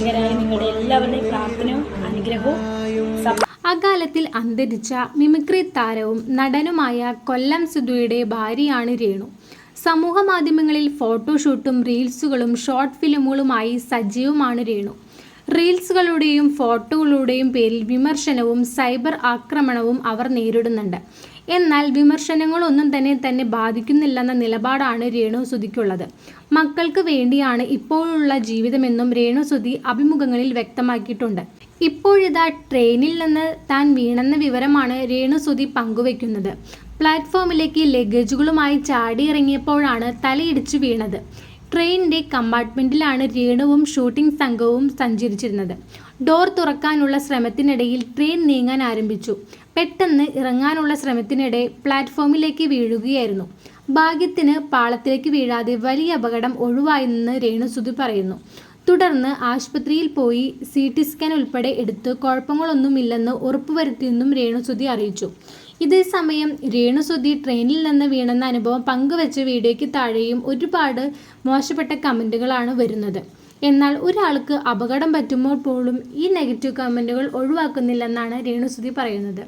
പ്രേക്ഷകരായ നിങ്ങളുടെ എല്ലാവരുടെയും പ്രാർത്ഥനയും അനുഗ്രഹവും അകാലത്തിൽ അന്തരിച്ച മിമിക്രി താരവും നടനുമായ കൊല്ലം സുധുയുടെ ഭാര്യയാണ് രേണു. സമൂഹ മാധ്യമങ്ങളിൽ ഫോട്ടോഷൂട്ടും റീൽസുകളും ഷോർട്ട് ഫിലിമുകളുമായി സജീവമാണ് രേണു. റീൽസുകളുടെയും ഫോട്ടോകളുടെയും പേരിൽ വിമർശനവും സൈബർ ആക്രമണവും അവർ നേരിടുന്നുണ്ട്. എന്നാൽ വിമർശനങ്ങളൊന്നും തന്നെ തന്നെ ബാധിക്കുന്നില്ലെന്ന നിലപാടാണ് രേണു സുധിക്കുള്ളത്. മക്കൾക്ക് വേണ്ടിയാണ് ഇപ്പോഴുള്ള ജീവിതമെന്നും രേണു സുധി അഭിമുഖങ്ങളിൽ വ്യക്തമാക്കിയിട്ടുണ്ട്. ഇപ്പോഴിതാ ട്രെയിനിൽ നിന്ന് താൻ വീണെന്ന വിവരമാണ് രേണു സുധി പങ്കുവെക്കുന്നത്. പ്ലാറ്റ്ഫോമിലേക്ക് ലഗേജുകളുമായി ചാടിയിറങ്ങിയപ്പോഴാണ് തലയിടിച്ചു വീണത്. ട്രെയിനിന്റെ കമ്പാർട്ട്മെന്റിലാണ് രേണുവും ഷൂട്ടിംഗ് സംഘവും സഞ്ചരിച്ചിരുന്നത്. ഡോർ തുറക്കാനുള്ള ശ്രമത്തിനിടയിൽ ട്രെയിൻ നീങ്ങാൻ ആരംഭിച്ചു. പെട്ടെന്ന് ഇറങ്ങാനുള്ള ശ്രമത്തിനിടെ പ്ലാറ്റ്ഫോമിലേക്ക് വീഴുകയായിരുന്നു. ഭാഗ്യത്തിന് പാളത്തിലേക്ക് വീഴാതെ വലിയ അപകടം ഒഴിവായെന്ന് രേണുസുധി പറയുന്നു. തുടർന്ന് ആശുപത്രിയിൽ പോയി സി ടി സ്കാൻ ഉൾപ്പെടെ എടുത്ത് കുഴപ്പങ്ങളൊന്നുമില്ലെന്ന് ഉറപ്പുവരുത്തിയെന്നും രേണുസുതി അറിയിച്ചു. ഇതേസമയം രേണുസുതി ട്രെയിനിൽ നിന്ന് വീണെന്ന അനുഭവം പങ്കുവച്ച വീഡിയോയ്ക്ക് താഴെയും ഒരുപാട് മോശപ്പെട്ട കമന്റുകളാണ് വരുന്നത്. എന്നാൽ ഒരാൾക്ക് അപകടം പറ്റുമ്പോൾ പോലും ഈ നെഗറ്റീവ് കമന്റുകൾ ഒഴിവാക്കുന്നില്ലെന്നാണ് രേണുസുതി പറയുന്നത്.